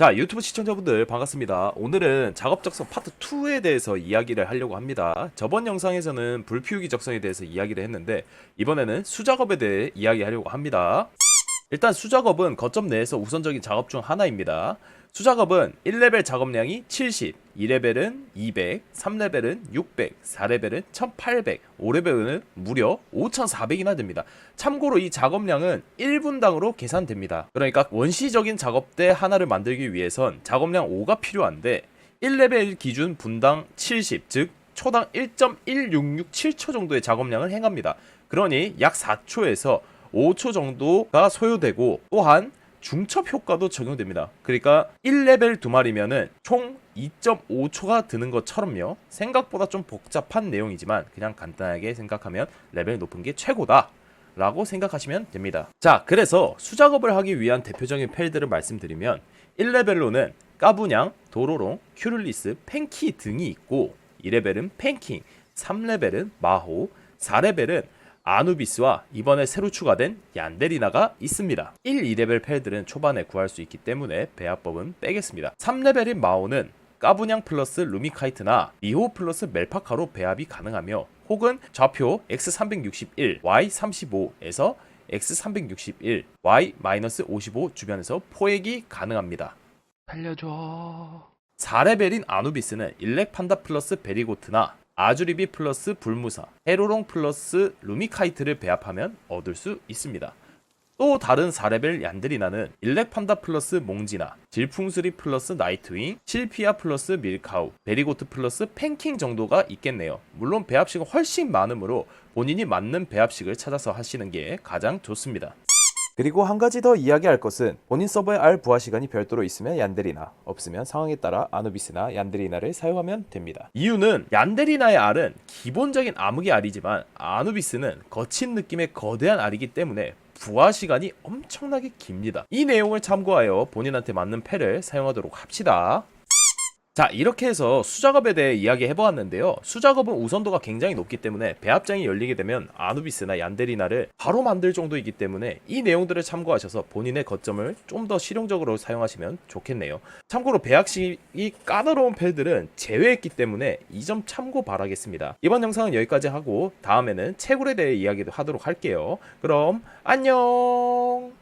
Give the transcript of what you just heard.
자 유튜브 시청자분들 반갑습니다. 오늘은 작업 적성 파트 2에 대해서 이야기를 하려고 합니다. 저번 영상에서는 불 피우기 적성에 대해서 이야기를 했는데 이번에는 수작업에 대해 이야기하려고 합니다. 일단 수작업은 거점 내에서 우선적인 작업 중 하나입니다 수작업은 1레벨 작업량이 70, 2레벨은 200, 3레벨은 600, 4레벨은 1800, 5레벨은 무려 5400이나 됩니다. 참고로 이 작업량은 1분당으로 계산됩니다. 그러니까 원시적인 작업대 하나를 만들기 위해선 작업량 5가 필요한데 1레벨 기준 분당 70, 즉 초당 1.1667초 정도의 작업량을 행합니다. 그러니 약 4초에서 5초 정도가 소요되고 또한 중첩 효과도 적용됩니다. 그러니까 1레벨 두 마리면은 총 2.5초가 드는 것처럼요. 생각보다 좀 복잡한 내용이지만 그냥 간단하게 생각하면 레벨 높은 게 최고다. 라고 생각하시면 됩니다. 자, 그래서 수작업을 하기 위한 대표적인 펠들을 말씀드리면 1레벨로는 까부냥, 도로롱, 큐를리스, 팬키 등이 있고 2레벨은 팬킹, 3레벨은 마호, 4레벨은 아누비스와 이번에 새로 추가된 얀데리나가 있습니다. 1, 2레벨 펠들은 초반에 구할 수 있기 때문에 배합법은 빼겠습니다. 3레벨인 마오는 까분양 플러스 루미카이트나 미호 플러스 멜파카로 배합이 가능하며 혹은 좌표 X361, Y35에서 X361, Y-55 주변에서 포획이 가능합니다. 살려줘. 4레벨인 아누비스는 일렉 판다 플러스 베리고트나 아주리비 플러스 불무사, 헤로롱 플러스 루미카이트를 배합하면 얻을 수 있습니다. 또 다른 4레벨 얀드리나는 일렉 판다 플러스 몽지나, 질풍수리 플러스 나이트윙, 실피아 플러스 밀카우, 베리고트 플러스 팬킹 정도가 있겠네요. 물론 배합식은 훨씬 많으므로 본인이 맞는 배합식을 찾아서 하시는 게 가장 좋습니다. 그리고 한 가지 더 이야기할 것은 본인 서버에 알 부하 시간이 별도로 있으면 얀데리나, 없으면 상황에 따라 아누비스나 얀데리나를 사용하면 됩니다. 이유는 얀데리나의 알은 기본적인 암흑의 알이지만 아누비스는 거친 느낌의 거대한 알이기 때문에 부하 시간이 엄청나게 깁니다. 이 내용을 참고하여 본인한테 맞는 패를 사용하도록 합시다. 자 이렇게 해서 수작업에 대해 이야기해 보았는데요. 수작업은 우선도가 굉장히 높기 때문에 배합장이 열리게 되면 아누비스나 얀데리나를 바로 만들 정도이기 때문에 이 내용들을 참고하셔서 본인의 거점을 좀 더 실용적으로 사용하시면 좋겠네요. 참고로 배합식이 까다로운 펠들은 제외했기 때문에 이 점 참고 바라겠습니다. 이번 영상은 여기까지 하고 다음에는 채굴에 대해 이야기도 하도록 할게요. 그럼 안녕